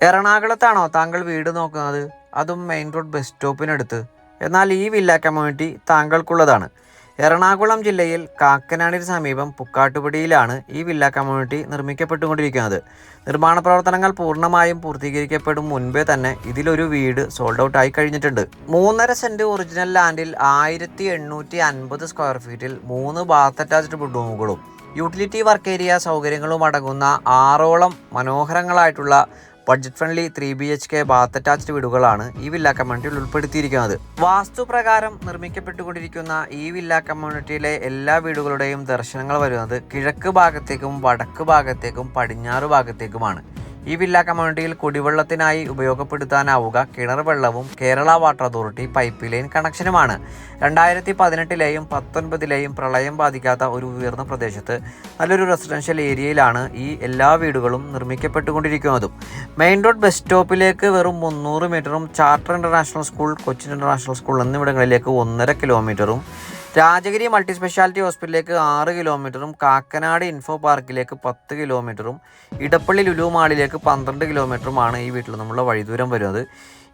എറണാകുളത്താണോ താങ്കൾ വീട് നോക്കുന്നത്? അതും മെയിൻ റോഡ് ബസ് സ്റ്റോപ്പിനടുത്ത്. എന്നാൽ ഈ വില്ല കമ്മ്യൂണിറ്റി താങ്കൾക്കുള്ളതാണ്. എറണാകുളം ജില്ലയിൽ കാക്കനാടിന് സമീപം പുക്കാട്ടുപടിയിലാണ് ഈ വില്ല കമ്മ്യൂണിറ്റി നിർമ്മിക്കപ്പെട്ടുകൊണ്ടിരിക്കുന്നത്. നിർമ്മാണ പ്രവർത്തനങ്ങൾ പൂർണമായും പൂർത്തീകരിക്കപ്പെടും മുൻപേ തന്നെ ഇതിലൊരു വീട് സോൾഡ് ഔട്ട് ആയി കഴിഞ്ഞിട്ടുണ്ട്. മൂന്നര സെന്റ് ഒറിജിനൽ ലാൻഡിൽ ആയിരത്തി എണ്ണൂറ്റി അൻപത് സ്ക്വയർ ഫീറ്റിൽ മൂന്ന് ബാത്ത് അറ്റാച്ച്ഡ് ബെഡ്റൂമുകളും യൂട്ടിലിറ്റി വർക്ക് ഏരിയ സൗകര്യങ്ങളും അടങ്ങുന്ന ആറോളം മനോഹരങ്ങളായിട്ടുള്ള budget friendly three B H K bath attached വീടുകളാണ് ഈ വില്ല കമ്മ്യൂണിറ്റിയിൽ ഉൾപ്പെടുത്തിയിരിക്കുന്നത്. വാസ്തുപ്രകാരം നിർമ്മിക്കപ്പെട്ടുകൊണ്ടിരിക്കുന്ന ഈ വില്ല കമ്മ്യൂണിറ്റിയിലെ എല്ലാ വീടുകളുടെയും ദർശനങ്ങൾ വരുന്നത് കിഴക്ക് ഭാഗത്തേക്കും വടക്ക് ഭാഗത്തേക്കും പടിഞ്ഞാറ് ഭാഗത്തേക്കുമാണ്. ഈ വില്ല കമ്മ്യൂണിറ്റിയിൽ കുടിവെള്ളത്തിനായി ഉപയോഗപ്പെടുത്താനാവുക കിണർ വെള്ളവും Kerala water authority pipe line കണക്ഷനുമാണ്. രണ്ടായിരത്തി പതിനെട്ടിലെയും പത്തൊൻപതിലെയും പ്രളയം ബാധിക്കാത്ത ഒരു ഉയർന്ന പ്രദേശത്ത് നല്ലൊരു റെസിഡൻഷ്യൽ ഏരിയയിലാണ് ഈ എല്ലാ വീടുകളും നിർമ്മിക്കപ്പെട്ടുകൊണ്ടിരിക്കുന്നതും. മെയിൻ റോഡ് ബസ് സ്റ്റോപ്പിലേക്ക് വെറും മുന്നൂറ് മീറ്ററും charter international school Cochin international school എന്നിവിടങ്ങളിലേക്ക് ഒന്നര കിലോമീറ്ററും രാജഗിരി മൾട്ടി സ്പെഷ്യാലിറ്റി ഹോസ്പിറ്റലിലേക്ക് ആറ് കിലോമീറ്ററും കാക്കനാട് ഇൻഫോ പാർക്കിലേക്ക് പത്ത് കിലോമീറ്ററും ഇടപ്പള്ളി ലുലു മാളിലേക്ക് പന്ത്രണ്ട് കിലോമീറ്ററുമാണ് ഈ വീട്ടിൽ വഴി വഴിദൂരം വരുന്നത്.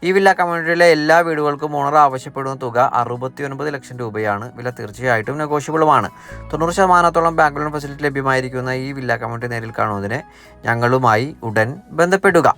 ഈ വില്ല കമ്മ്യൂണിറ്റിയിലെ എല്ലാ വീടുകൾക്കും ഓണർ ആവശ്യപ്പെടുന്ന തുക അറുപത്തി ഒൻപത് ലക്ഷം രൂപയാണ്. വില തീർച്ചയായിട്ടും നെഗോഷ്യബിളുമാണ്. തൊണ്ണൂറ് ശതമാനത്തോളം ബാങ്ക് ലോൺ ഫെസിലിറ്റി ലഭ്യമായിരിക്കുന്ന ഈ വില്ല കമ്മ്യൂണിറ്റി നേരിൽ കാണുന്നതിന് ഞങ്ങളുമായി ഉടൻ ബന്ധപ്പെടുക.